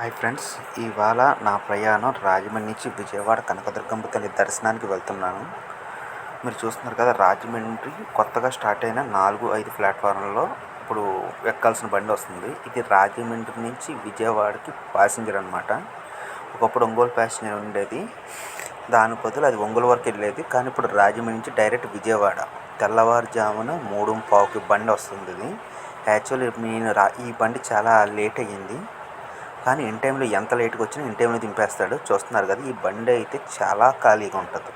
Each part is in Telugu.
హాయ్ ఫ్రెండ్స్ ఇవాళ నా ప్రయాణం రాజమండ్రి నుంచి విజయవాడ కనకదుర్గమ్మ తల్లి దర్శనానికి వెళ్తున్నాను. మీరు చూస్తున్నారు కదా రాజమండ్రి కొత్తగా స్టార్ట్ అయిన నాలుగు ఐదు ప్లాట్ఫారంలో ఇప్పుడు ఎక్కాల్సిన బండి వస్తుంది. ఇది రాజమండ్రి నుంచి విజయవాడకి ప్యాసింజర్ అనమాట ఒకప్పుడు ఒంగోలు ప్యాసింజర్ ఉండేది. దాని బదులు అది ఒంగోలు వరకు వెళ్ళేది. కానీ ఇప్పుడు రాజమండ్రి నుంచి డైరెక్ట్ విజయవాడ తెల్లవారుజామున మూడు పావుకి బండి వస్తుంది. ఇది యాక్చువల్లీ నేను రా ఈ బండి చాలా లేట్ అయ్యింది. కానీ ఇన్ టైంలో ఎంత లేట్గా వచ్చినా ఇన్ టైంలో దింపేస్తాడు. చూస్తున్నారు కదా ఈ బండి అయితే చాలా ఖాళీగా ఉంటుంది.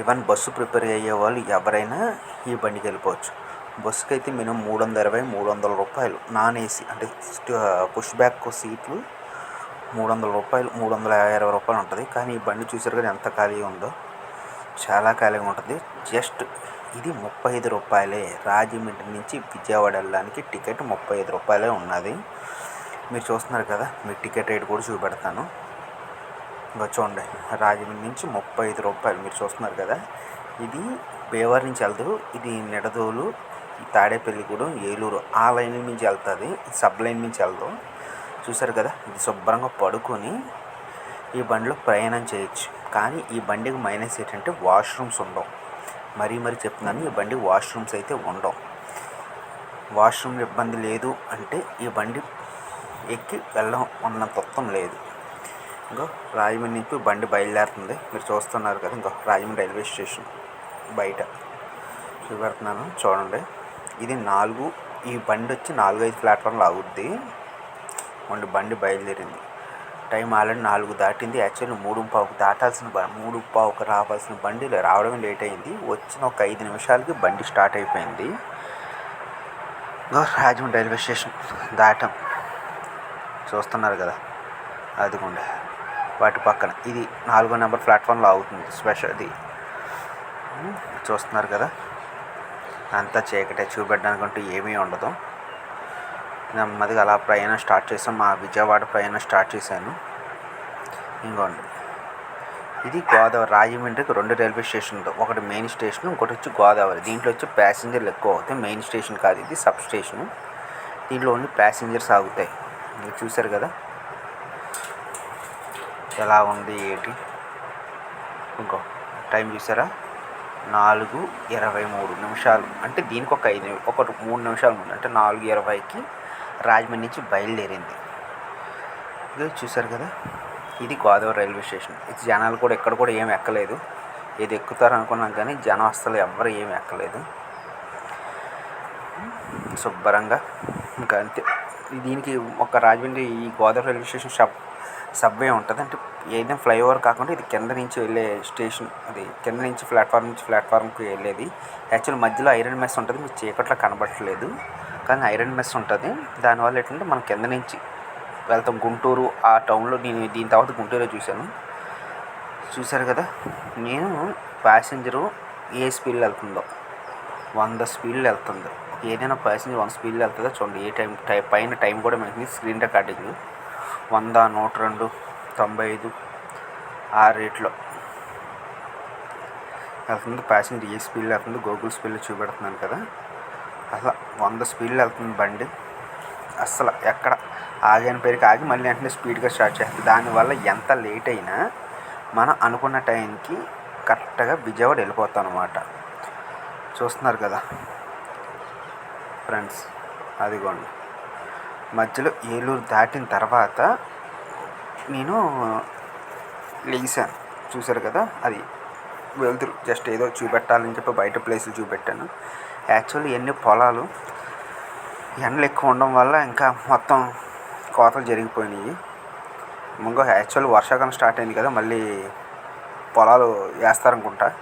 ఈవెన్ బస్సు ప్రిపేర్ అయ్యే వాళ్ళు ఎవరైనా ఈ బండికి వెళ్ళిపోవచ్చు. బస్సుకి అయితే మినిమం మూడు వందల ఇరవై మూడు వందల రూపాయలు నాన్ ఏసీ అంటే పుష్ బ్యాక్ సీట్లు మూడు వందల రూపాయలు మూడు వందల ఇరవై రూపాయలు ఉంటుంది. కానీ ఈ బండి చూసారు కదా ఎంత ఖాళీగా ఉందో. చాలా ఖాళీగా ఉంటుంది. జస్ట్ ఇది ముప్పై ఐదు రూపాయలే. రాజమండ్రి నుంచి విజయవాడ వెళ్ళడానికి టికెట్ ముప్పై ఐదు రూపాయలే ఉన్నది. మీరు చూస్తున్నారు కదా మీకు టికెట్ రేట్ కూడా చూపెడతాను. ఇంకా చూడండి రాజమండ్రి నుంచి ముప్పై ఐదు రూపాయలు మీరు చూస్తున్నారు కదా. ఇది బేవారి నుంచి వెళ్తారు ఇది నిడదోలు తాడేపల్లిగూడెం ఏలూరు ఆ లైన్ నుంచి వెళ్తుంది సబ్ లైన్ నుంచి వెళ్దాం. చూసారు కదా ఇది శుభ్రంగా పడుకొని ఈ బండిలో ప్రయాణం చేయొచ్చు. కానీ ఈ బండికి మైనస్ ఏంటంటే వాష్రూమ్స్ ఉండవు. మరీ మరీ చెప్తున్నాను ఈ బండి వాష్రూమ్స్ అయితే ఉండవు. వాష్రూమ్ ఇబ్బంది లేదు అంటే ఈ బండి ఎక్కి వెళ్ళడం ఉన్న తత్వం లేదు. ఇంకో రాజమండ్రి నుంచి బండి బయలుదేరుతుంది. మీరు చూస్తున్నారు కదా ఇంకో రాజమండ్రి రైల్వే స్టేషన్ బయట. చూపెడుతున్నాను చూడండి. ఇది నాలుగు ఈ బండి వచ్చి నాలుగు ఐదు ప్లాట్ఫామ్లు ఆగుద్ది మొన్న బండి బయలుదేరింది. టైం ఆల్రెడీ నాలుగు దాటింది. యాక్చువల్లీ మూడు పావుకు దాటాల్సిన బ- మూడు పావుకు రావాల్సిన బండి రావడం లేట్ అయింది. వచ్చిన ఒక ఐదు నిమిషాలకి బండి స్టార్ట్ అయిపోయింది. రాజమండ్రి రైల్వే స్టేషన్ దాటాం. చూస్తున్నారు కదా. అదిగోండి. వాటి పక్కన. ఇది నాలుగో నెంబర్ ప్లాట్ఫామ్లో ఆగుతుంది స్పెషల్ ఇది. చూస్తున్నారు కదా. అంతా చీకటే చూపెట్టడానికి అంటూ ఏమీ ఉండదు. నెమ్మదిగా అలా ప్రయాణం స్టార్ట్ చేసాం. మా విజయవాడ ప్రయాణం స్టార్ట్ చేశాను. ఇంకోండి. ఇది గోదావరి రాజమండ్రికి రెండు రైల్వే స్టేషన్ ఒకటి మెయిన్ స్టేషన్ ఇంకోటి వచ్చి గోదావరి. దీంట్లో వచ్చి ప్యాసింజర్లు ఎక్కువ అవుతాయి. మెయిన్ స్టేషన్ కాదు ఇది సబ్ స్టేషన్. దీంట్లో ఓన్లీ ప్యాసింజర్స్ ఆగుతాయి. మీరు చూసారు కదా? ఎలా ఉంది ఏంటి? ఇంకో టైం చూసారా నాలుగు ఇరవై మూడు నిమిషాలు. అంటే దీనికి ఒక ఐదు ఒక మూడు నిమిషాలు ముందు అంటే నాలుగు ఇరవైకి రాజమండ్రి నుంచి బయలుదేరింది. ఇది చూసారు కదా? ఇది గోదావరి రైల్వే స్టేషన్. ఇది జనాలు కూడా ఎక్కడ కూడా ఏమి ఎక్కలేదు. ఏది ఎక్కుతారు అనుకున్నాం కానీ జనం అస్సలు ఎవ్వరు ఏమి ఎక్కలేదు. శుభ్రంగా ఇంకా అంతే. దీనికి ఒక రాజమండ్రి ఈ Godavari railway station sub subway ఉంటుంది. అంటే ఏదైనా ఫ్లైఓవర్ కాకుండా ఇది కింద నుంచి వెళ్ళే స్టేషన్ అది కింద నుంచి ప్లాట్ఫామ్ నుంచి ప్లాట్ఫామ్కి వెళ్ళేది. యాక్చువల్ మధ్యలో ఐరన్ మెస్ ఉంటుంది మీకు చీకట్లో కనబడట్లేదు. కానీ ఐరన్ మెస్ ఉంటుంది. దానివల్ల ఏంటంటే మనం కింద నుంచి వెళ్తాం. గుంటూరు ఆ టౌన్లో నేను దీని తర్వాత గుంటూరులో చూశాను. చూశారు కదా? నేను ప్యాసింజరు ఏ స్పీడ్లో వెళ్తుందో వంద స్పీడ్లో వెళ్తుంది. ఏదైనా ప్యాసింజర్ వంద స్పీడ్లో వెళ్తుందో చూడండి. ఏ టైం టై పైన టైం కూడా మనకి స్క్రీన్ రికార్డింగ్. వంద నూట రెండు తొంభై ఐదు ఆ రేట్లో. వెళ్తుంది ప్యాసింజర్ ఏ స్పీడ్లో వెళ్తుంది గూగుల్ స్పీడ్లో చూపెడుతున్నాను కదా. అసలు వంద స్పీడ్లో వెళ్తుంది బండి. అస్సలు ఎక్కడ ఆగిన పేరుకి ఆగి మళ్ళీ వెంటనే స్పీడ్గా స్టార్ట్ చేస్తుంది. దానివల్ల ఎంత లేట్ అయినా మనం అనుకున్న టైంకి కరెక్ట్గా విజయవాడ వెళ్ళిపోతాం అనమాట చూస్తున్నారు కదా. ఫ్రెండ్స్. అదిగోండి. మధ్యలో ఏలూరు దాటిన తర్వాత నేను లేచాను చూశారు కదా? అది వెళ్తురు జస్ట్ ఏదో చూపెట్టాలని చెప్పి బయట ప్లేసులు చూపెట్టాను. యాక్చువల్లీ ఎన్ని పొలాలు ఎండలు ఎక్కువ ఉండడం వల్ల ఇంకా మొత్తం కోతలు జరిగిపోయినాయి. ఇంకో యాక్చువల్ వర్షాకాలం స్టార్ట్ అయింది కదా మళ్ళీ పొలాలు వేస్తారనుకుంటా.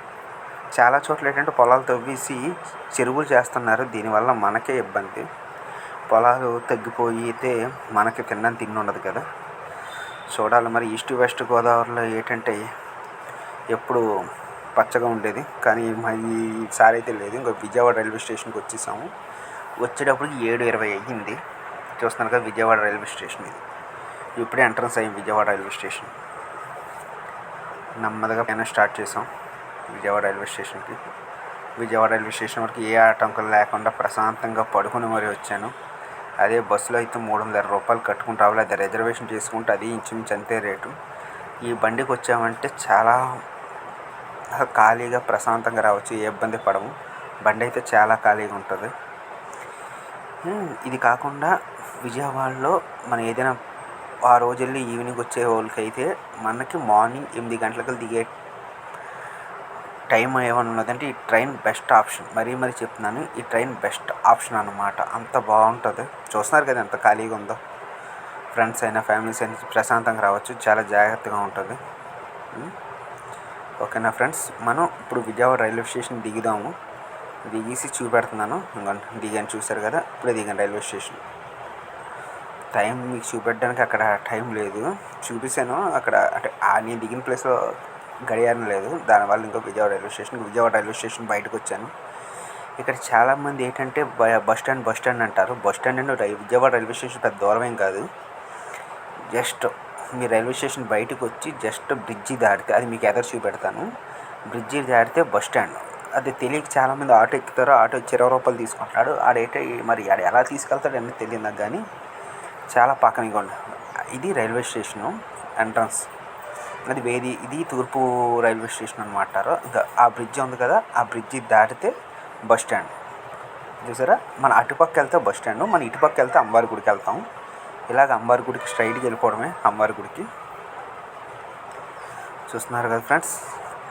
చాలా చోట్ల ఏంటంటే పొలాలు తవ్వేసి చెరువులు చేస్తున్నారు. దీనివల్ల మనకే ఇబ్బంది. పొలాలు తగ్గిపోయితే మనకి తినడానికి తిండి ఉండదు కదా. చూడాలి మరి ఈస్ట్ వెస్ట్ గోదావరిలో ఏంటంటే ఎప్పుడు పచ్చగా ఉండేది. కానీ మా ఈసారి అయితే లేదు. ఇంకా విజయవాడ రైల్వే స్టేషన్కి వచ్చేసాము. వచ్చేటప్పటికి ఏడు ఇరవై అయ్యింది. చూస్తున్నారు కదా విజయవాడ రైల్వే స్టేషన్ ఇది. ఇప్పుడే ఎంట్రన్స్ అయ్యింది విజయవాడ రైల్వే స్టేషన్. నెమ్మదిగా పైన స్టార్ట్ చేసాం. విజయవాడ రైల్వే స్టేషన్కి. విజయవాడ రైల్వే స్టేషన్ వరకు ఏ ఆటంకాలు లేకుండా ప్రశాంతంగా పడుకుని మరీ వచ్చాను. అదే బస్సులో అయితే మూడు వందల రూపాయలు కట్టుకుంటూ రావాలి. రిజర్వేషన్ చేసుకుంటే అది ఇంచుమించు అంతే రేటు. ఈ బండికి వచ్చామంటే చాలా ఖాళీగా ప్రశాంతంగా రావచ్చు. ఏ ఇబ్బంది పడము. బండి అయితే చాలా ఖాళీగా ఉంటుంది. ఇది కాకుండా విజయవాడలో మనం ఏదైనా ఆ రోజు వెళ్ళి ఈవినింగ్ వచ్చే వాళ్ళకైతే మనకి మార్నింగ్ ఎనిమిది గంటలకు దిగే టైం ఏమైనా ఉన్నదంటే ఈ ట్రైన్ బెస్ట్ ఆప్షన్. మరీ మరీ చెప్తున్నాను ఈ ట్రైన్ బెస్ట్ ఆప్షన్ అనమాట అంత బాగుంటుంది. చూస్తున్నారు కదా ఎంత ఖాళీగా ఉందో. ఫ్రెండ్స్ అయినా ఫ్యామిలీస్ అయినా ప్రశాంతంగా రావచ్చు. చాలా జాగ్రత్తగా ఉంటుంది. ఓకేనా ఫ్రెండ్స్? మనం ఇప్పుడు విజయవాడ రైల్వే స్టేషన్ దిగుదాము. దిగేసి చూపెడుతున్నాను. ఇంకోండి దిగాను చూశారు కదా ఇప్పుడే దిగాను రైల్వే స్టేషన్. టైం మీకు చూపెట్టడానికి అక్కడ టైం లేదు. చూపిస్తాను అక్కడ అంటే ఆ నేను దిగిన ప్లేస్లో గడియారం లేదు. దానివల్ల ఇంకో Vijayawada railway station Vijayawada railway station బయటకు వచ్చాను. ఇక్కడ చాలామంది ఏంటంటే బస్ స్టాండ్ బస్ స్టాండ్ అంటారు. బస్ స్టాండ్ అంటే విజయవాడ రైల్వే స్టేషన్ పెద్ద దూరం ఏం కాదు. జస్ట్ మీ రైల్వే స్టేషన్ బయటకు వచ్చి జస్ట్ బ్రిడ్జి దాటితే అది మీకు ఎదరు చూపెడతాను. బ్రిడ్జి దాటితే బస్ స్టాండ్. అది తెలియక చాలామంది ఆటో ఎక్కుతారు. ఆటో వచ్చి ఇరవై రూపాయలు తీసుకుంటాడు ఆడైతే మరి ఆడ ఎలా తీసుకెళ్తాడు అనేది తెలియదు నాకు కానీ చాలా పక్కన ఇది రైల్వే స్టేషను ఎంట్రన్స్. అది వేది ఇది తూర్పు రైల్వే స్టేషన్ అనమాట ఆ బ్రిడ్జ్ ఉంది కదా ఆ బ్రిడ్జి దాటితే బస్ స్టాండ్. చూసారా? మన అటుపక్క వెళ్తే బస్ స్టాండ్ మన ఇటుపక్క వెళ్తే అంబారి గుడికి వెళ్తాం. ఇలాగ అంబారి గుడికి స్ట్రైట్కి వెళ్ళిపోవడమే అంబారి గుడికి. చూస్తున్నారు కదా ఫ్రెండ్స్?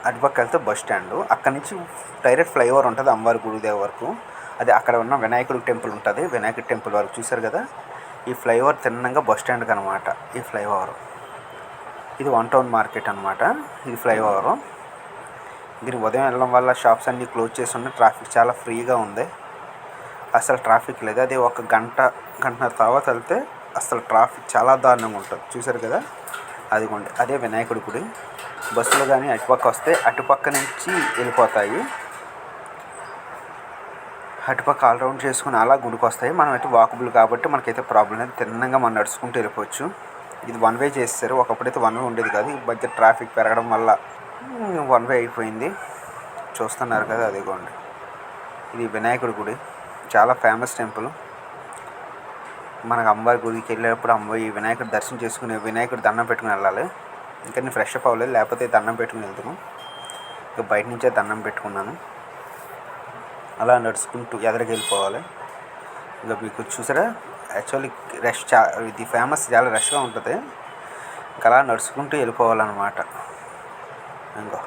అటుపక్క వెళ్తే బస్ స్టాండ్. అక్కడ నుంచి డైరెక్ట్ ఫ్లైఓవర్ ఉంటుంది అంబారి గుడి దగ్గర వరకు. అది అక్కడ ఉన్న వినాయకుడి టెంపుల్ ఉంటుంది వినాయకుడి టెంపుల్ వరకు. చూసారు కదా? ఈ ఫ్లైఓవర్ తిన్నంగా బస్ స్టాండ్కి అనమాట ఈ ఫ్లైఓవర్. ఇది వన్ టౌన్ మార్కెట్ అనమాట ఇది ఫ్లైఓవర్ దీనికి ఉదయం వెళ్ళడం వల్ల షాప్స్ అన్నీ క్లోజ్ చేసి ఉన్నాయి ట్రాఫిక్ చాలా ఫ్రీగా ఉంది. అసలు ట్రాఫిక్ లేదు. అదే ఒక గంట గంటన్నర తర్వాత వెళ్తే అసలు ట్రాఫిక్ చాలా దారుణంగా ఉంటుంది. చూసారు కదా? అదిగోండి. అదే వినాయకుడి గుడి. బస్సులు కానీ అటుపక్క వస్తే అటుపక్క నుంచి వెళ్ళిపోతాయి. అటుపక్క ఆల్రౌండ్ చేసుకుని అలా గుడికి వస్తాయి మనం అయితే వాకబుల్ కాబట్టి మనకైతే ప్రాబ్లం లేదు. తిన్నంగా మనం నడుచుకుంటూ వెళ్ళిపోవచ్చు. ఇది వన్ వే చేస్తారు. ఒకప్పుడైతే వన్ వే ఉండేది కాదు. ఈ మధ్య ట్రాఫిక్ పెరగడం వల్ల వన్ వే అయిపోయింది. చూస్తున్నారు కదా అదిగోండి. ఇది వినాయకుడి గుడి. చాలా ఫేమస్ టెంపుల్ మనకు అమ్మవారి గుడికి వెళ్ళేటప్పుడు అమ్మాయి ఈ దర్శనం చేసుకుని వినాయకుడి దండం పెట్టుకుని వెళ్ళాలి. ఇంకా నేను ఫ్రెష్ అప్ అవ్వలేదు. లేకపోతే దండం పెట్టుకుని వెళ్తాను ఇక బయట నుంచే దండం పెట్టుకున్నాను. అలా నడుచుకుంటూ ఎదరికి వెళ్ళిపోవాలి. ఇంకా మీకు చూసారా? యాక్చువల్లీ రష్ చా ఇది ఫేమస్ చాలా రష్గా ఉంటుంది. ఇంకా అలా నడుచుకుంటూ వెళ్ళిపోవాలన్నమాట. ఇంకో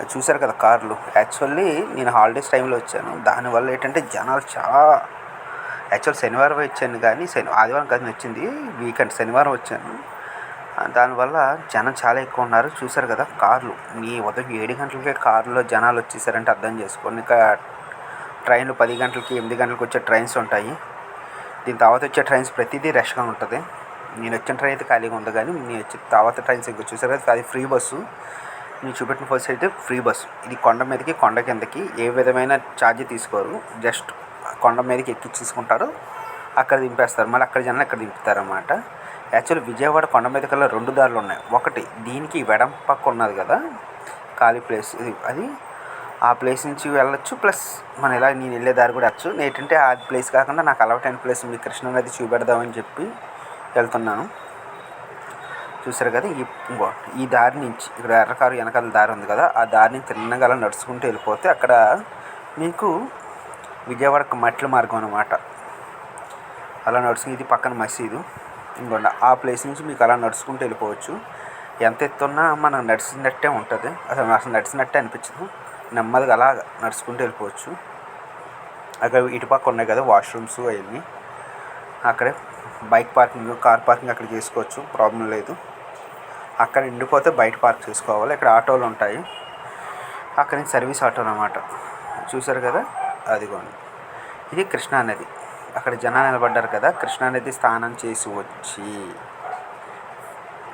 అది చూసారు కదా కార్లు. యాక్చువల్లీ నేను హాలిడేస్ టైంలో వచ్చాను. దానివల్ల ఏంటంటే జనాలు చాలా యాక్చువల్ శనివారం వచ్చాను కానీ శని ఆదివారం కాదు వచ్చింది వీకెండ్ శనివారం వచ్చాను. దానివల్ల జనం చాలా ఎక్కువ ఉన్నారు. చూసారు కదా కార్లు. మీ ఉదయం ఏడు గంటలకే కార్లో జనాలు వచ్చేసారంటే అర్థం చేసుకోండి. ఇంకా ట్రైన్లు పది గంటలకి ఎనిమిది గంటలకు వచ్చే ట్రైన్స్ ఉంటాయి. దీని తర్వాత వచ్చే ట్రైన్స్ ప్రతిదీ రష్గా ఉంటుంది. నేను వచ్చిన ట్రైన్ అయితే ఖాళీగా ఉంది కానీ నేను వచ్చిన తర్వాత ట్రైన్స్ ఇంకా చూసారు కదా అది ఫ్రీ బస్సు నేను చూపెట్టిన ఫస్ట్ అయితే ఫ్రీ బస్సు ఇది కొండ మీదకి కొండ కిందకి ఏ విధమైన ఛార్జ్ తీసుకోరు. జస్ట్ కొండ మీదకి ఎక్కి తీసుకుంటారు అక్కడ దింపేస్తారు. మళ్ళీ అక్కడ జనాలు అక్కడ దింపుతారన్నమాట. యాక్చువల్ విజయవాడ కొండ మీద కల్లా రెండు దారులు ఉన్నాయి. ఒకటి దీనికి వెడం పక్క ఉన్నది కదా ఖాళీ ప్లేస్ అది ఆ ప్లేస్ నుంచి వెళ్ళొచ్చు. ప్లస్ మనం ఇలా నేను వెళ్ళే దారి కూడా వచ్చు ఏంటంటే ఆ ప్లేస్ కాకుండా నాకు అలవాటైన ప్లేస్ మీ కృష్ణానది చూపెడదామని చెప్పి వెళ్తున్నాను. చూసారు కదా ఈ ఇంకో ఈ దారి నుంచి ఇక్కడ ఎర్రకారు వెనకాల దారి ఉంది కదా ఆ దారిని తిన్నగా అలా నడుచుకుంటూ వెళ్ళిపోతే అక్కడ మీకు విజయవాడకు మట్ల మార్గం అనమాట అలా నడుచుకుని ఇది పక్కన మసీదు. ఇంకోండి ఆ ప్లేస్ నుంచి మీకు అలా నడుచుకుంటూ వెళ్ళిపోవచ్చు. ఎంత ఎత్తున్నా మనం నడిచినట్టే ఉంటుంది. అసలు అసలు నడిచినట్టే అనిపించదు. నెమ్మదిగా అలా నడుచుకుంటూ వెళ్ళిపోవచ్చు. అక్కడ ఇటుపక్క ఉన్నాయి కదా వాష్రూమ్స్ అవన్నీ. అక్కడే బైక్ పార్కింగ్ కార్ పార్కింగ్ అక్కడ చేసుకోవచ్చు. ప్రాబ్లం లేదు. అక్కడ ఎండిపోతే బయట పార్క్ చేసుకోవాలి. ఇక్కడ ఆటోలు ఉంటాయి. అక్కడ నుంచి సర్వీస్ ఆటోలు అనమాట చూసారు కదా? అదిగోండి. ఇది కృష్ణానది అక్కడ జనాలు నిలబడ్డారు కదా? కృష్ణానది స్నానం చేసి వచ్చి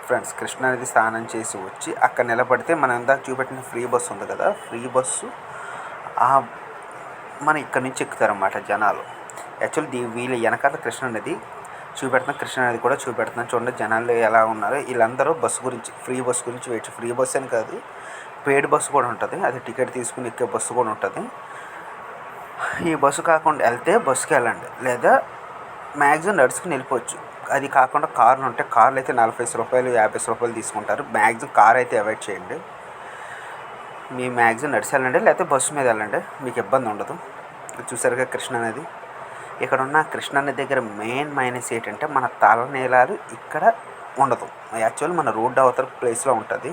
ఫ్రెండ్స్ కృష్ణానది స్నానం చేసి వచ్చి అక్కడ నిలబడితే మనం ఇందాక చూపెట్టిన ఫ్రీ బస్సు ఉంది కదా ఫ్రీ బస్సు. మన ఇక్కడ నుంచి ఎక్కుతారన్నమాట జనాలు. యాక్చువల్ దీ వీళ్ళ వెనకాల కృష్ణానది చూపెడుతున్నాం కృష్ణానది కూడా చూపెడుతున్నాం చూడండి జనాలు ఎలా ఉన్నారు. వీళ్ళందరూ బస్సు గురించి ఫ్రీ బస్సు గురించి వెయిట్ ఫ్రీ బస్సు అని కాదు పెయిడ్ బస్సు కూడా ఉంటుంది. అది టికెట్ తీసుకుని ఎక్కే బస్సు కూడా ఉంటుంది. ఈ బస్సు కాకుండా వెళ్తే బస్సుకి వెళ్ళండి. లేదా మ్యాక్సిమం నడుచుకుని వెళ్ళిపోవచ్చు. అది కాకుండా కార్లు ఉంటే కార్లు అయితే నలభై రూపాయలు యాభై రూపాయలు తీసుకుంటారు. మ్యాక్సిమం కార్ అయితే అవాయిడ్ చేయండి. మీ మ్యాక్సిమం నడిచి వెళ్ళండి లేకపోతే బస్సు మీద వెళ్ళండి. మీకు ఇబ్బంది ఉండదు. చూసారుగా కృష్ణ నది. ఇక్కడ ఉన్న కృష్ణ నది దగ్గర మెయిన్ మైనస్ ఏంటంటే మన తలనీలాలు ఇక్కడ ఉండదు. యాక్చువల్ మన రోడ్డు అవతల ప్లేస్లో ఉంటుంది.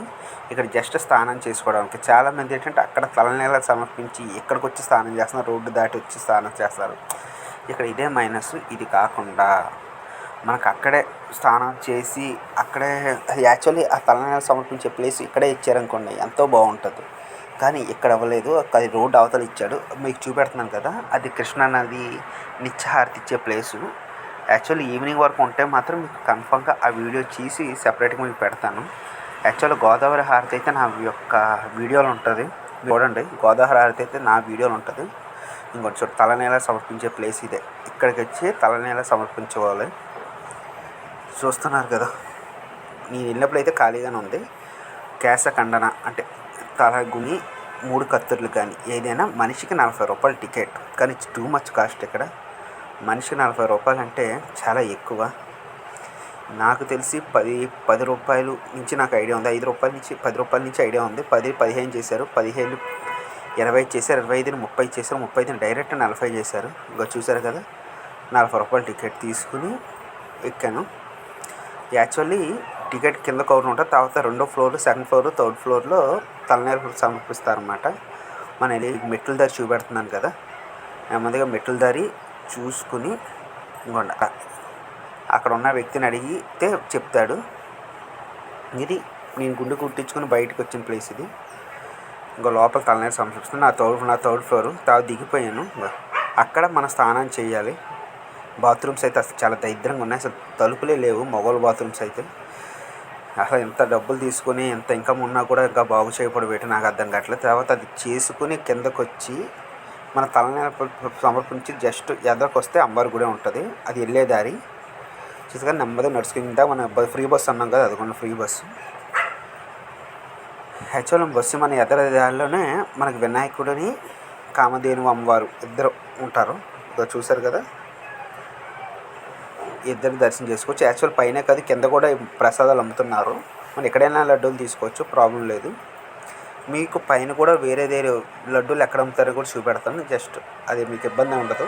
ఇక్కడ జస్ట్ స్నానం చేసుకోవడానికి. చాలామంది ఏంటంటే అక్కడ తలనీల సమర్పించి ఇక్కడికి వచ్చి స్నానం చేస్తున్నారు రోడ్డు దాటి వచ్చి స్నానం చేస్తారు ఇక్కడ ఇదే మైనస్. ఇది కాకుండా మనకు అక్కడే స్నానం చేసి అక్కడే యాక్చువల్లీ ఆ తలనీలాలు సమర్పించే ప్లేస్ ఇక్కడే ఇచ్చారనుకోండి ఎంతో బాగుంటుంది. కానీ ఇక్కడ అవ్వలేదు అది రోడ్డు అవతల ఇచ్చాడు. మీకు చూపెడుతున్నాను కదా అది కృష్ణా నది నిత్యహారతి ఇచ్చే ప్లేసు. యాక్చువల్లీ ఈవినింగ్ వరకు ఉంటే మాత్రం మీకు కన్ఫామ్గా ఆ వీడియో చేసి సెపరేట్గా మీకు పెడతాను. యాక్చువల్ గోదావరి హారతి అయితే నా యొక్క వీడియోలో ఉంటుంది. చూడండి గోదావరి హారతి అయితే నా వీడియోలో ఉంటుంది. ఇంకొంచెం తలనేల సమర్పించే ప్లేస్ ఇదే. ఇక్కడికి వచ్చి తలనేల సమర్పించుకోవాలి. చూస్తున్నారు కదా. నేను వెళ్ళినప్పుడు అయితే ఖాళీగానే ఉంది. కేశ ఖండన అంటే తలగుని మూడు కత్తుర్లు కానీ ఏదైనా మనిషికి నలభై రూపాయలు టికెట్. కానీ టూ మచ్ కాస్ట్ ఇక్కడ. మనిషికి నలభై రూపాయలు అంటే చాలా ఎక్కువ. నాకు తెలిసి పది పది రూపాయలు నుంచి నాకు ఐడియా ఉంది. ఐదు రూపాయల నుంచి పది రూపాయల నుంచి ఐడియా ఉంది. పది పదిహేను చేశారు. పదిహేను ఇరవై చేశారు. ఇరవై ఐదుని ముప్పై చేశారు. ముప్పై ఐదుని డైరెక్ట్ నలభై చేశారు. ఇంకా చూశారు కదా. నలభై రూపాయలు టికెట్ తీసుకుని ఎక్కాను. యాక్చువల్లీ టికెట్ కింద కవర్ ఉంటుంది. తర్వాత రెండో ఫ్లోర్ సెకండ్ ఫ్లోర్ థర్డ్ ఫ్లోర్లో తలనీరు సమర్పిస్తారనమాట మన మెట్ల దారి చూపెడుతున్నాను కదా. నెమ్మదిగా మెట్ల దారి చూసుకుని ఇంకొండ. అక్కడ ఉన్న వ్యక్తిని అడిగితే చెప్తాడు. ఇది నేను గుండె కుట్టించుకుని బయటకు వచ్చిన ప్లేస్ ఇది. ఇంకో లోపల తలనీరు సమర్పిస్తుంది నా థర్డ్ నా థర్డ్ ఫ్లోర్. తర్వాత దిగిపోయాను. అక్కడ మన స్నానం చేయాలి. బాత్రూమ్స్ అయితే అసలు చాలా దరిద్రంగా ఉన్నాయి. అసలు తలుపులే లేవు మొగోల్ బాత్రూమ్స్ అయితే. అసలు ఎంత డబ్బులు తీసుకొని ఎంత ఇన్కమ్ ఉన్నా కూడా ఇంకా బాగు చేయబడి పెట్టి నాకు అర్థం కావట్లేదు. తర్వాత అది చేసుకుని కిందకు వచ్చి మన తలనే సమర్పించి జస్ట్ ఎదరకు వస్తే అంబారు గుడి ఉంటుంది. అది వెళ్ళే దారి. చూసుకొని నెమ్మదిగా నడుచుకుంటా మన ఫ్రీ బస్ అన్నాం కదా అదిగోండి ఫ్రీ బస్సు యాక్చువల్ బస్సు మన ఎదర దారిలోనే మనకి వినాయకుడిని కామధేను అమ్మవారు ఇద్దరు ఉంటారు. చూశారు కదా? ఇద్దరు దర్శనం చేసుకోవచ్చు. యాక్చువల్ పైన కాదు కింద కూడా ప్రసాదాలు అమ్ముతున్నారు. మనం ఎక్కడైనా లడ్డూలు తీసుకోవచ్చు ప్రాబ్లం లేదు. మీకు పైన కూడా వేరే వేరే లడ్డూలు ఎక్కడ అమ్ముతారో కూడా చూపెడతాను. జస్ట్ అది మీకు ఇబ్బంది ఉండదు.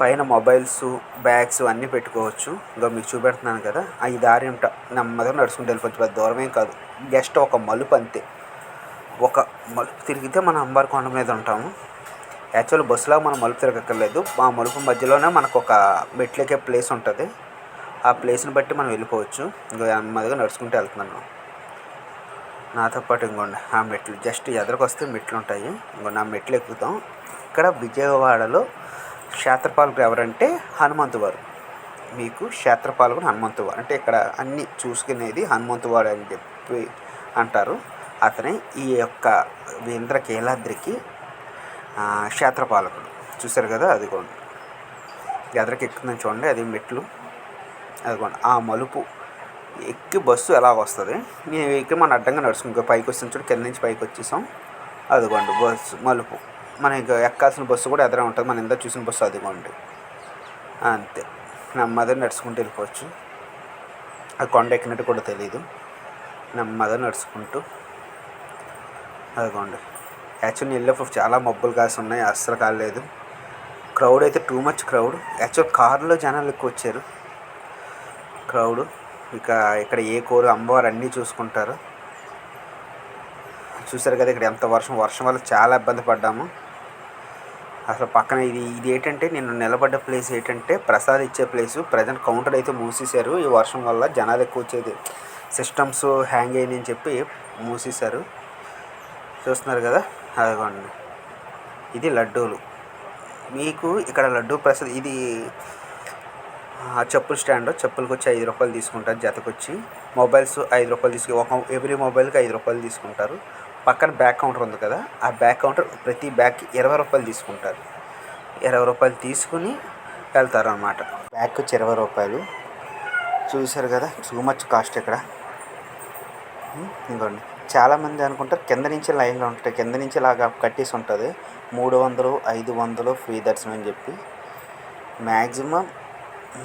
పైన మొబైల్స్ బ్యాగ్స్ అన్నీ పెట్టుకోవచ్చు. ఇంకా మీకు చూపెడుతున్నాను కదా ఆ ఈ దారి నెమ్మదిగా నడుచుకుంటూ వెళ్ళిపోవచ్చు. పెద్ద దూరమే కాదు. జస్ట్ ఒక మలుపు అంతే. ఒక మలుపు తిరిగితే మనం అంబార్కొండ మీద ఉంటాము. యాక్చువల్ బస్సులో మనం మలుపు తిరగక్కర్లేదు. మా మలుపు మధ్యలోనే మనకు ఒక మెట్లెక్కే ప్లేస్ ఉంటుంది. ఆ ప్లేస్ని బట్టి మనం వెళ్ళిపోవచ్చు. ఇంకా నెమ్మదిగా నడుచుకుంటూ వెళ్తున్నాను. నాతో పాటు ఇంకోండి ఆ మెట్లు. జస్ట్ ఎదరికి వస్తే మెట్లు ఉంటాయి ఇంకో నా మెట్లు ఎక్కుతాం. ఇక్కడ విజయవాడలో క్షేత్రపాలకుడు ఎవరంటే హనుమంతు వారు మీకు క్షేత్రపాలకుడు హనుమంతు వారు అంటే ఇక్కడ అన్నీ చూసుకునేది హనుమంతు వాడు అని చెప్పి అంటారు. అతనే ఈ యొక్క ఇంద్రకీలాద్రికి క్షేత్రపాలకుడు. చూశారు కదా అదిగోండి ఎదరికి ఎక్కుతుందని చూడండి అది మెట్లు. అదిగోండి ఆ మలుపు ఎక్కి బస్సు ఎలా వస్తుంది? మేము ఎక్కి మన అడ్డంగా నడుచుకుంటూ. పైకి వస్తుంది చూడు కింద నుంచి పైకి వచ్చేసాం. అదిగోండి బస్సు మలుపు. మనం ఇంకా ఎక్కాల్సిన బస్సు కూడా ఎదురే ఉంటుంది. మనం ఇందా చూసిన బస్సు అదిగోండి అంతే. నెమ్మదిగా నడుచుకుంటూ వెళ్ళిపోవచ్చు. అది కొండ ఎక్కినట్టు కూడా తెలియదు నెమ్మదిగా నడుచుకుంటూ అదిగోండి యాక్చువల్లీ వెళ్ళేప్పుడు చాలా మబ్బులు కాసి ఉన్నాయి అస్సలు కాలేదు. క్రౌడ్ అయితే టూ మచ్ క్రౌడ్ యాక్చువల్ కార్లో జనాలు ఎక్కువ వచ్చారు. క్రౌడ్ ఇక ఇక్కడ ఏ కూర అమ్మవారు అన్నీ చూసుకుంటారు. చూసారు కదా ఇక్కడ ఎంత వర్షం వర్షం వల్ల చాలా ఇబ్బంది పడ్డాము. అసలు పక్కన ఇది ఇది ఏంటంటే నేను నిలబడ్డ ప్లేస్ ఏంటంటే ప్రసాద్ ఇచ్చే ప్లేస్ ప్రజెంట్ కౌంటర్ అయితే మూసేశారు. ఈ వర్షం వల్ల జనాలు ఎక్కువ వచ్చేది. సిస్టమ్స్ హ్యాంగ్ అయ్యింది చెప్పి మూసేశారు. చూస్తున్నారు కదా. అదిగోండి. ఇది లడ్డూలు. మీకు ఇక్కడ లడ్డూ ప్రసాద్ ఇది చెప్పుల స్టాండ్. చెప్పులకు వచ్చి ఐదు రూపాయలు తీసుకుంటారు జతకు వచ్చి మొబైల్స్ ఐదు రూపాయలు తీసుకు ఒక ఎవ్రీ మొబైల్కి ఐదు రూపాయలు తీసుకుంటారు. పక్కన బ్యాక్ కౌంటర్ ఉంది కదా ఆ బ్యాక్ కౌంటర్ ప్రతి బ్యాగ్కి ఇరవై రూపాయలు తీసుకుంటారు. ఇరవై రూపాయలు తీసుకుని వెళ్తారు అనమాట బ్యాగ్ వచ్చి ఇరవై రూపాయలు. చూశారు కదా టూ మచ్ కాస్ట్ ఇక్కడ. ఇంకోండి చాలామంది అనుకుంటారు కింద నుంచి లైన్లో ఉంటాయి కింద నుంచి ఇలాగా కట్టేసి ఉంటుంది. మూడు వందలు ఐదు వందలు ఫ్రీ దర్శనం అని చెప్పి. మ్యాక్సిమం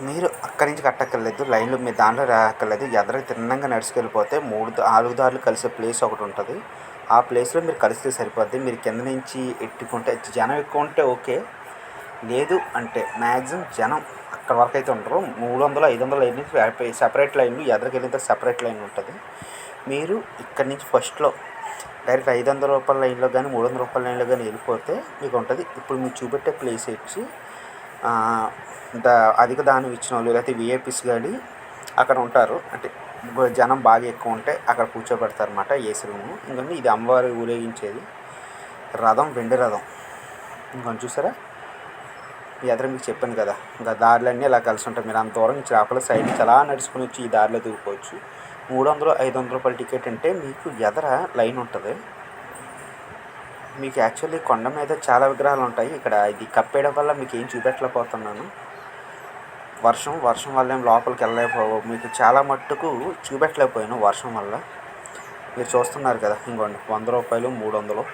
మీరు అక్కడి నుంచి కట్టక్కర్లేదు లైన్లో మీ దాంట్లో రాక్కర్లేదు ఎదరికి తిన్నంగా నడుచుకెళ్ళిపోతే మూడు నాలుగు దారులు కలిసే ప్లేస్ ఒకటి ఉంటుంది. ఆ ప్లేస్లో మీరు కలిస్తే సరిపోద్ది. మీరు కింద నుంచి ఎట్టుకుంటే జనం ఎక్కువ ఉంటే ఓకే. లేదు అంటే మ్యాక్సిమం జనం అక్కడ వరకు అయితే ఉండరు. మూడు వందలు ఐదు వందలు లైన్ నుంచి సెపరేట్ లైన్లు ఎదరికి వెళ్ళిన సెపరేట్ లైన్ ఉంటుంది. మీరు ఇక్కడి నుంచి ఫస్ట్లో డైరెక్ట్ ఐదు వందల రూపాయల లైన్లో కానీ మూడు వందల రూపాయల లైన్లో కానీ వెళ్ళిపోతే మీకు ఉంటుంది. ఇప్పుడు మీరు చూపెట్టే ప్లేస్ వచ్చి దా అధిక దానం ఇచ్చిన వాళ్ళు లేకపోతే విఐపీస్ కానీ అక్కడ ఉంటారు. అంటే జనం బాగా ఎక్కువ ఉంటే అక్కడ కూర్చోబెడతారు అనమాట ఏసీ రూము. ఇంకొన్ని ఇది అమ్మవారి ఊరేగించేది. రథం వెండి రథం. ఇంకొంచెం చూసారా? ఈ అతను మీకు చెప్పాను కదా. ఇంకా దారులన్నీ ఇలా కలిసి ఉంటాయి. మీరు అంత దూరం నుంచి చేపల సైడ్ నుంచి అలా నడుచుకుని వచ్చి ఈ దారిలో దిగిపోవచ్చు మూడు వందలు ఐదు వందల రూపాయల టికెట్ అంటే మీకు ఎదర లైన్ ఉంటుంది. మీకు యాక్చువల్లీ కొండ మీద చాలా విగ్రహాలు ఉంటాయి. ఇక్కడ ఇది కప్పేయడం వల్ల మీకు ఏం చూపెట్టలేకపోతున్నాను. వర్షం వర్షం వల్ల ఏం లోపలికి వెళ్ళలేకపో మీకు చాలా మట్టుకు చూపెట్టలేకపోయాను వర్షం వల్ల. మీరు చూస్తున్నారు కదా ఇంకోండి వంద రూపాయలు మూడు వందలు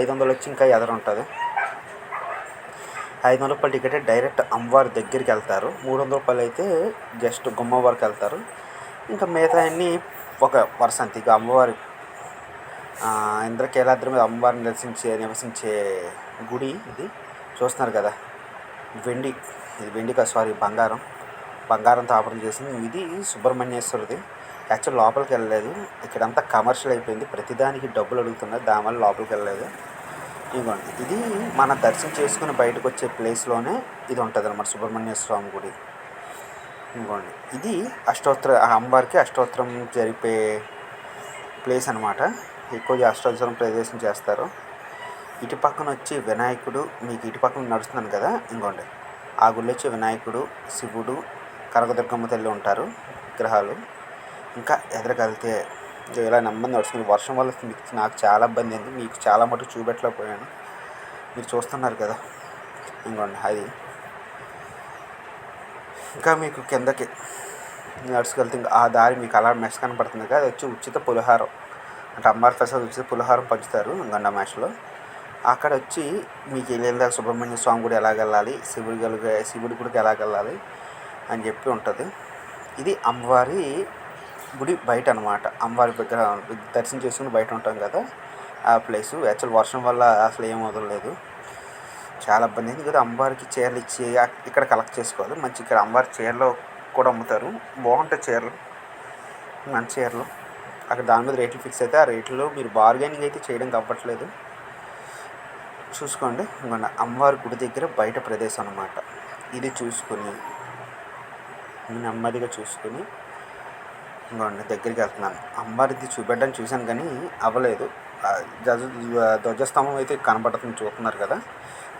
ఐదు వందలు వచ్చి ఇంకా ఎదర ఉంటుంది. ఐదు వందల రూపాయల టికెట్ డైరెక్ట్ అమ్మవారి దగ్గరికి వెళ్తారు. మూడు వందల రూపాయలు అయితే జస్ట్ గుమ్మ వరకు వెళ్తారు. ఇంకా మిగతా అన్నీ ఒక పర్సెంట్ ఇక అమ్మవారి ఇంద్రకేలాద్రి మీద అమ్మవారిని నివసించే నివసించే గుడి ఇది. చూస్తున్నారు కదా వెండి ఇది వెండి కాదు సారీ బంగారం. బంగారం తాపడం చేసింది. ఇది సుబ్రహ్మణ్యేశ్వరుది. యాక్చువల్ లోపలికి వెళ్ళలేదు. ఇక్కడంతా కమర్షియల్ అయిపోయింది. ప్రతిదానికి డబ్బులు అడుగుతున్నారు. దాని వల్ల లోపలికి వెళ్ళలేదు. ఇదిగోండి. ఇది మన దర్శనం చేసుకుని బయటకు వచ్చే ప్లేస్లోనే ఇది ఉంటుంది అన్నమాట సుబ్రహ్మణ్య స్వామి గుడి. ఇంకోండి ఇది అష్టోత్తర ఆ అమ్మవారికి అష్టోత్తరం జరిపే ప్లేస్ అనమాట ఎక్కువ అష్టోత్తరం ప్రదేశం చేస్తారు. ఇటు పక్కన వచ్చి వినాయకుడు మీకు ఇటు పక్కన నడుస్తున్నాను కదా ఇంకోండి. ఆ గుళ్ళు వచ్చి వినాయకుడు శివుడు కనకదుర్గమ్మ తల్లి ఉంటారు విగ్రహాలు. ఇంకా ఎదరకెళ్తే ఇలా నెమ్మది నడుస్తుంది. వర్షం వల్ల మీకు నాకు చాలా ఇబ్బంది అయింది. మీకు చాలా మటుకు చూపెట్టలేకపోయాను. మీరు చూస్తున్నారు కదా. ఇంకోండి అది. ఇంకా మీకు కిందకి నడుచుకెళ్తే ఇంకా ఆ దారి మీకు అలా మెస్ కనపడుతుంది కదా అది వచ్చి ఉచిత పులిహారం. అంటే అమ్మారి ప్రసాద్ ఉచిత పులిహారం పంచుతారు గండ మ్యాచ్లో అక్కడ వచ్చి మీకు వెళ్ళేదా సుబ్రహ్మణ్య స్వామి గుడి ఎలా వెళ్ళాలి? శివుడి గలుగ శివుడి గుడికి ఎలా వెళ్ళాలి? అని చెప్పి ఉంటుంది. ఇది అమ్మవారి గుడి బయట అనమాట అమ్మవారి విగ్రహం దర్శనం చేసుకుని బయట ఉంటాం కదా ఆ ప్లేస్. యాక్చువల్ వర్షం వల్ల అసలు ఏం వదలలేదు చాలా ఇబ్బంది. అయింది కదా అమ్మవారికి చీరలు ఇచ్చి ఇక్కడ కలెక్ట్ చేసుకోవాలి. మంచి ఇక్కడ అమ్మవారి చీరలు కూడా అమ్ముతారు. బాగుంటాయి చీరలు. మంచి చీరలు. అక్కడ దాని మీద రేట్లు ఫిక్స్ అయితే ఆ రేట్లో మీరు బార్గెనింగ్ అయితే చేయడం అవ్వట్లేదు చూసుకోండి. ఇంకొండ అమ్మవారి గుడి దగ్గర బయట ప్రదేశం అనమాట ఇది చూసుకుని నెమ్మదిగా చూసుకుని ఇంకోండి దగ్గరికి వెళ్తున్నాను. అమ్మవారిది చూపెట్టడానికి చూశాను కానీ అవ్వలేదు. ధ్వజస్తంభం అయితే కనబడుతుంది చూస్తున్నారు కదా.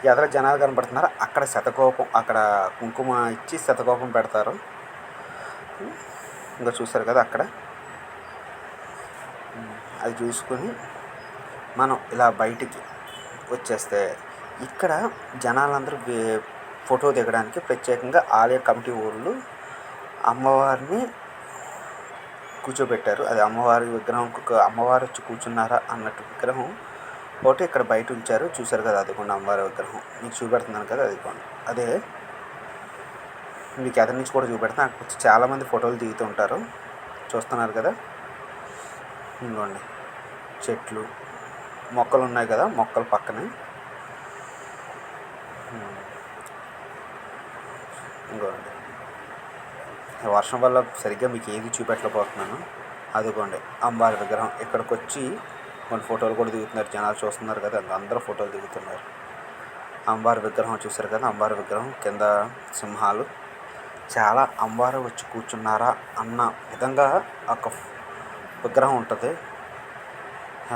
ఎదర జనాలు కనబడుతున్నారు అక్కడ శతకోపం అక్కడ కుంకుమ ఇచ్చి శతకోపం పెడతారు. ఇంకా చూసారు కదా అక్కడ. అది చూసుకొని మనం ఇలా బయటికి వచ్చేస్తే ఇక్కడ జనాలందరూ వే- ఫోటో దిగడానికి ప్రత్యేకంగా ఆలయ కమిటీ ఊళ్ళు అమ్మవారిని కూర్చోబెట్టారు. అది అమ్మవారి విగ్రహం ఒక అమ్మవారు వచ్చి కూర్చున్నారా అన్నట్టు విగ్రహం ఒకటి ఇక్కడ బయట ఉంచారు. చూసారు కదా అది కూడా అమ్మవారి విగ్రహం. మీకు చూపెడుతున్నాను కదా అది అదే మీకు ఎదరి నుంచి కూడా చూపెడతాను అక్కడ వచ్చి చాలామంది ఫోటోలు దిగుతూ ఉంటారు. చూస్తున్నారు కదా. ఇంకోండి చెట్లు మొక్కలు ఉన్నాయి కదా మొక్కల పక్కనే. ఇంకోండి వర్షం వల్ల సరిగ్గా మీకు ఏది చూపెట్టలేకపోతున్నాను. అదిగోండి. అమ్మవారి విగ్రహం ఇక్కడికి వచ్చి కొన్ని ఫోటోలు కూడా దిగుతున్నారు. జనాలు చూస్తున్నారు కదా అందరూ ఫోటోలు దిగుతున్నారు. అంబారు విగ్రహం చూశారు కదా అంబారు విగ్రహం కింద సింహాలు. చాలా అమ్మవారు వచ్చి కూర్చున్నారా అన్న విధంగా ఒక విగ్రహం ఉంటుంది.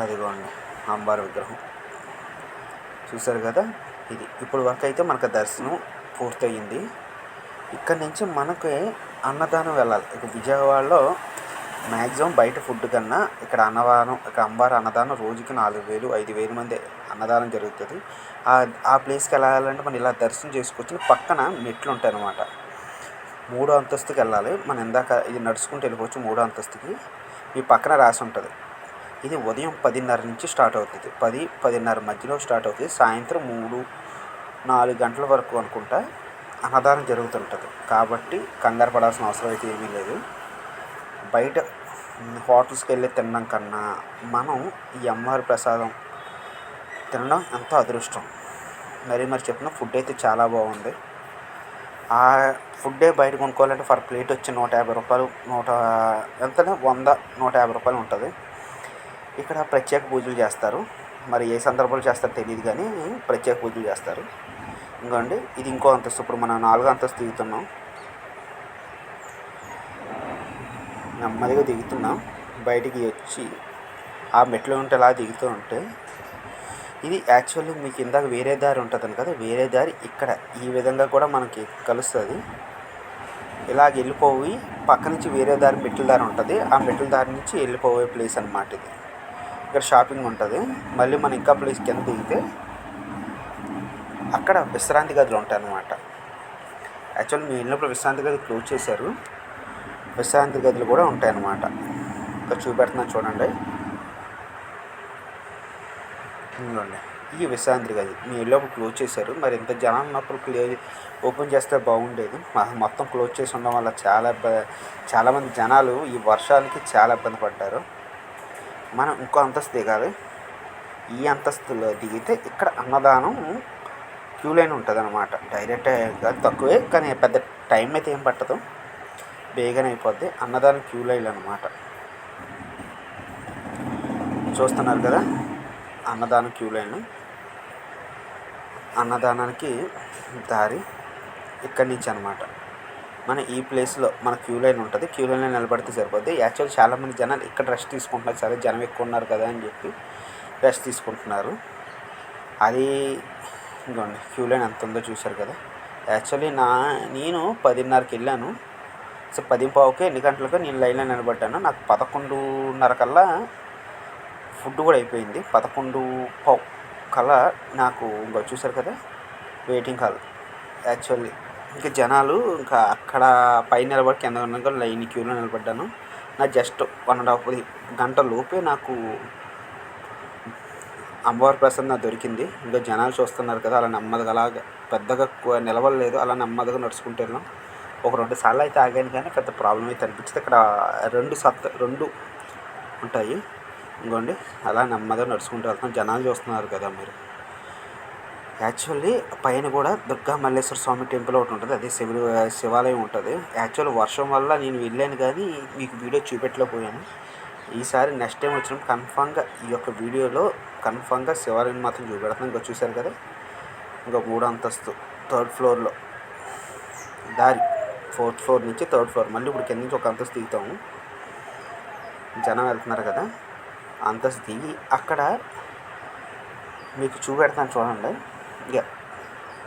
అదిగోండి అమ్మవారి విగ్రహం. చూశారు కదా ఇది ఇప్పుడు వరకు అయితే మనకు దర్శనం పూర్తయింది. ఇక్కడి నుంచి మనకి అన్నదానం వెళ్ళాలి. ఇక విజయవాడలో మ్యాక్సిమం బయట ఫుడ్ కన్నా ఇక్కడ అన్నదానం ఇక్కడ అమ్మవారి అన్నదానం రోజుకి నాలుగు వేలు ఐదు వేలు మంది అన్నదానం జరుగుతుంది. ఆ ఆ ప్లేస్కి వెళ్ళాలంటే మనం ఇలా దర్శనం చేసుకొచ్చి పక్కన మెట్లు ఉంటాయి అన్నమాట. మూడో అంతస్తుకి వెళ్ళాలి. మనం ఇందాక ఇది నడుచుకుంటూ వెళ్ళిపోవచ్చు మూడో అంతస్తుకి. మీ పక్కన రాసి ఉంటుంది. ఇది ఉదయం పదిన్నర నుంచి స్టార్ట్ అవుతుంది. పది పదిన్నర మధ్యలో స్టార్ట్ అవుతుంది. సాయంత్రం మూడు నాలుగు గంటల వరకు అనుకుంటా అన్నదానం జరుగుతుంటుంది. కాబట్టి కంగారు పడాల్సిన అవసరం అయితే ఏమీ లేదు. బయట హోటల్స్కి వెళ్ళి తినడం కన్నా మనం ఈ అమ్మవారి ప్రసాదం తినడం ఎంతో అదృష్టం. మరి మరి చెప్పిన ఫుడ్ అయితే చాలా బాగుంది. ఆ ఫుడ్డే బయట కొనుక్కోవాలంటే ఫర్ ప్లేట్ వచ్చి నూట యాభై రూపాయలు నూట ఎంతనే వంద నూట యాభై రూపాయలు ఉంటుంది. ఇక్కడ ప్రత్యేక పూజలు చేస్తారు. మరి ఏ సందర్భాలు చేస్తారో తెలియదు కానీ ప్రత్యేక పూజలు చేస్తారు. ఇంకోండి ఇది ఇంకో అంతస్తు. ఇప్పుడు మనం నాలుగో అంతస్తు దిగుతున్నాం నెమ్మదిగా దిగుతున్నాం. బయటికి వచ్చి ఆ మెట్లు ఉంటే అలా దిగుతూ ఉంటే ఇది యాక్చువల్లీ మీకు ఇందాక వేరే దారి ఉంటుంది కదా వేరే దారి ఇక్కడ. ఈ విధంగా కూడా మనకి కలుస్తుంది. ఇలాగ వెళ్ళిపోయి పక్క నుంచి వేరే దారి మెట్ల దారి ఉంటుంది. ఆ మెట్ల దారి నుంచి వెళ్ళిపోయే ప్లేస్ అనమాట ఇది. ఇక్కడ షాపింగ్ ఉంటుంది. మళ్ళీ మనం ఇంకా ప్లేస్ కింద దిగితే అక్కడ విశ్రాంతి గదులు ఉంటాయి అన్నమాట యాక్చువల్ మేము వెళ్ళినప్పుడు విశ్రాంతి గది క్లోజ్ చేశారు. విశ్రాంతి గదులు కూడా ఉంటాయి ఇంకా చూపెడుతున్నాను చూడండి. ఇదిగోండి. ఈ విశ్రాంతి గది మీ వెళ్ళినప్పుడు క్లోజ్ చేశారు. మరి ఇంత జనం ఉన్నప్పుడు క్లియర్ ఓపెన్ చేస్తే బాగుండేది. మొత్తం క్లోజ్ చేసి ఉండడం వల్ల చాలా చాలామంది జనాలు ఈ వర్షాలకి చాలా ఇబ్బంది పడ్డారు. మనం ఇంకో అంతస్తు దిగాలి. ఈ అంతస్తులో దిగితే ఇక్కడ అన్నదానం క్యూ లైన్ ఉంటుంది అనమాట డైరెక్ట్ తక్కువే కానీ పెద్ద టైం అయితే ఏం పట్టదు. బేగనే అయిపోద్ది అన్నదానం క్యూ లైన్ అనమాట చూస్తున్నారు కదా? అన్నదానం క్యూ లైన్ అన్నదానానికి దారి ఇక్కడి నుంచి అనమాట మన ఈ ప్లేస్లో మన క్యూ లైన్ ఉంటుంది. క్యూ లైన్లో నిలబడితే సరిపోద్ది. యాక్చువల్ చాలామంది జనాలు ఇక్కడ రెస్ట్ తీసుకుంటున్నారు. సరే జనం ఎక్కువ ఉన్నారు కదా అని చెప్పి రెస్ట్ తీసుకుంటున్నారు. అది ఇంకోండి క్యూ లైన్ ఎంత ఉందో చూశారు కదా? యాక్చువల్లీ నా నేను పదిన్నరకి వెళ్ళాను. సో పది పావుకి ఎన్ని గంటలకు నేను లైన్లో నిలబడ్డాను నాకు పదకొండున్నర కల్లా ఫుడ్ కూడా అయిపోయింది. పదకొండు పావు కల్లా నాకు ఇంకా చూశారు కదా? Waiting hall. యాక్చువల్లీ ఇంకా జనాలు ఇంకా అక్కడ పై నిలబడి కింద ఉన్నాక లైన్ క్యూలో నిలబడ్డాను. నా జస్ట్ వన్ అండ్ హాఫ్ గంట లోపే నాకు అమ్మవారి ప్రసాద్ నాకు దొరికింది. ఇంకా జనాలు చూస్తున్నారు కదా అలా నెమ్మదిగా అలాగా పెద్దగా నిలవలేదు అలా నెమ్మదిగా నడుచుకుంటూ ఒక రెండు సార్లు అయితే ఆగాను కానీ పెద్ద ప్రాబ్లం అయితే అనిపించింది. ఇక్కడ రెండు సత్ రెండు ఉంటాయి. ఇంకోండి అలా నెమ్మదిగా నడుచుకుంటూ వెళ్తాం జనాలు చూస్తున్నారు కదా మీరు. యాక్చువల్లీ పైన కూడా దుర్గా మల్లేశ్వర స్వామి టెంపుల్ ఒకటి ఉంటుంది. అదే శివ శివాలయం ఉంటుంది. యాక్చువల్ వర్షం వల్ల నేను వెళ్ళాను కానీ మీకు వీడియో చూపెట్టలేకపోయాను. ఈసారి నెక్స్ట్ టైం వచ్చినప్పుడు కన్ఫామ్గా ఈ యొక్క వీడియోలో కన్ఫామ్గా శివాలయం మాత్రం చూపెడతాను. ఇంకా చూశారు కదా? ఇంకా మూడు అంతస్తు థర్డ్ ఫ్లోర్లో దారి. ఫోర్త్ ఫ్లోర్ నుంచి థర్డ్ ఫ్లోర్. మళ్ళీ ఇప్పుడు కింద నుంచి ఒక అంతస్తు దిగుతాము. జనం వెళ్తున్నారు కదా. అంతస్తు దిగి అక్కడ మీకు చూపెడతాను చూడండి. ఇక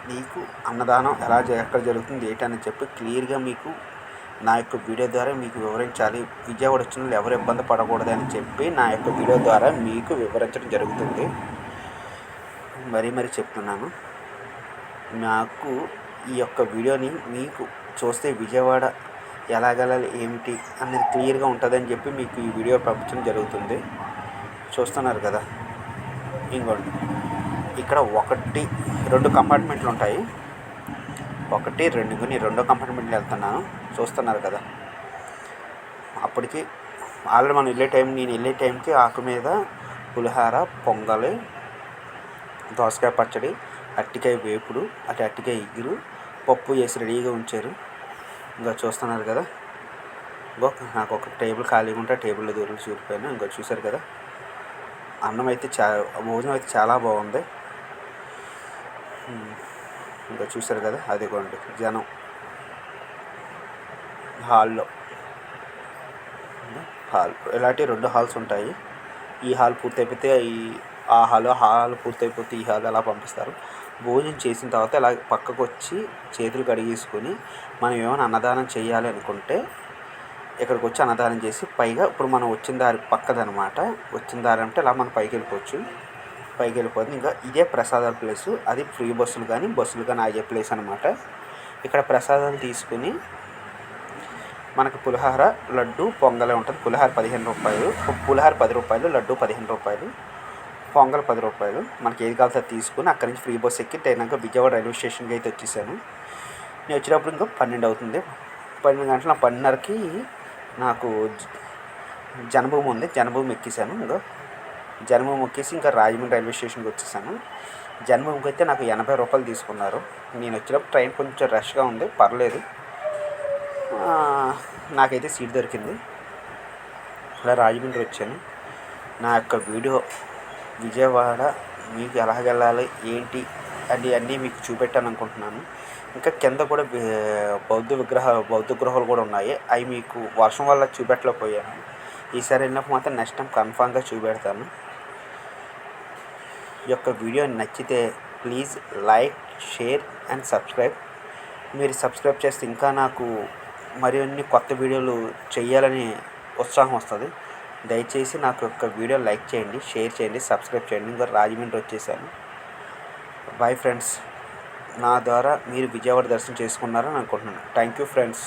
మీకు అన్నదానం ఎలా ఎక్కడ జరుగుతుంది ఏంటని చెప్పి క్లియర్గా మీకు నా యొక్క వీడియో ద్వారా మీకు వివరించాలి. విజయవాడ వచ్చిన వాళ్ళు ఎవరు ఇబ్బంది పడకూడదు అని చెప్పి నా యొక్క వీడియో ద్వారా మీకు వివరించడం జరుగుతుంది. మరీ మరీ చెప్తున్నాను. నాకు ఈ యొక్క వీడియోని మీకు చూస్తే విజయవాడ ఎలాగెళ్ళాలి ఏమిటి అనేది క్లియర్గా ఉంటుందని చెప్పి మీకు ఈ వీడియో పంపించడం జరుగుతుంది. చూస్తున్నారు కదా? ఇంకోటి ఇక్కడ ఒకటి రెండు కంపార్ట్మెంట్లు ఉంటాయి. ఒకటి రెండు కొన్ని రెండో కంపార్ట్మెంట్లు వెళ్తున్నాను. చూస్తున్నారు కదా? అప్పటికి ఆల్రెడీ మనం వెళ్ళే టైం నేను వెళ్ళే టైంకి ఆకు మీద పులిహార పొంగలి దోసకాయ పచ్చడి అట్టికాయ వేపుడు అటు అట్టికాయ ఇగురు పప్పు చేసి రెడీగా ఉంచారు. ఇంకా చూస్తున్నారు కదా. ఇంకో నాకు ఒక టేబుల్ ఖాళీగా ఉంటే టేబుల్ టేబుల్లో దూరం చూరిపోయాను ఇంకా చూశారు కదా. అన్నం అయితే చా భోజనం అయితే చాలా బాగుంది. ఇంకా చూశారు కదా. అదిగోండి. జనం. హాల్లో. హాల్. ఇలాంటి రెండు హాల్స్ ఉంటాయి. ఈ హాల్ పూర్తయిపోతే ఈ ఆ హాల్ హాల్ పూర్తయిపోతే ఈ హాల్ అలా పంపిస్తారు? భోజనం చేసిన తర్వాత ఇలా పక్కకు వచ్చి చేతులు కడిగేసుకొని మనం ఏమైనా అన్నదానం చేయాలి అనుకుంటే ఇక్కడికి వచ్చి అన్నదానం చేసి పైగా ఇప్పుడు మనం వచ్చిన దారి పక్కదనమాట. వచ్చిన దారి అంటే ఇలా మనం పైకి వెళ్ళిపోవచ్చు. పైకి వెళ్ళిపోతుంది. ఇంకా ఇదే ప్రసాదాల ప్లేస్. అది ఫ్రీ బస్సులు కానీ బస్సులు కానీ ఆగే ప్లేస్ అనమాట ఇక్కడ ప్రసాదాలు తీసుకుని మనకు పులిహార లడ్డు పొంగలే ఉంటుంది. పులిహార పదిహేను రూపాయలు. పులిహార పది రూపాయలు లడ్డు పదిహేను రూపాయలు. పొంగల్ పది రూపాయలు. మనకి ఏది కావాలో తీసుకుని అక్కడి నుంచి ఫ్రీ బస్ ఎక్కి ట్రైనాక విజయవాడ రైల్వే స్టేషన్కి అయితే వచ్చేసాను. నేను వచ్చేటప్పుడు ఇంకా పన్నెండు అవుతుంది. పన్నెండు గంటల పన్నెండున్నరకి నాకు జనభూమి ఉంది. జనభూమి ఎక్కేసాను. ఇంకా జనభూమి ఎక్కేసి ఇంకా రాజమండ్రి రైల్వే స్టేషన్కి వచ్చేసాను. జన్మభూమికి అయితే నాకు ఎనభై రూపాయలు తీసుకున్నారు. నేను వచ్చినప్పుడు ట్రైన్ కొంచెం రష్గా ఉంది. పర్లేదు. నాకైతే సీట్ దొరికింది. అలా రాజమండ్రి వచ్చాను. నా యొక్క వీడియో విజయవాడ మీకు ఎలాగెళ్ళాలి ఏంటి అని అన్నీ మీకు చూపెట్టాను అనుకుంటున్నాను ఇంకా కింద కూడా బౌద్ధ విగ్రహాలు బౌద్ధ గృహాలు కూడా ఉన్నాయి. అవి మీకు వర్షం వల్ల చూపెట్టలేకపోయాను. ఈసారి వెళ్ళినప్పుడు మాత్రం నెక్స్ట్ టైం కన్ఫామ్గా చూపెడతాను. ఈ యొక్క వీడియో నచ్చితే please like share and subscribe మీరు సబ్స్క్రైబ్ చేస్తే ఇంకా నాకు మరిన్ని కొత్త వీడియోలు చేయాలని ఉత్సాహం వస్తుంది. దయచేసి నాకు యొక్క వీడియో లైక్ చేయండి షేర్ చేయండి సబ్స్క్రైబ్ చేయండి. ఇంకా రాజమండ్రి వచ్చేసాను. బాయ్ ఫ్రెండ్స్ నా ద్వారా మీరు విజయవాడ దర్శనం చేసుకున్నారని అనుకుంటున్నాను. Thank you friends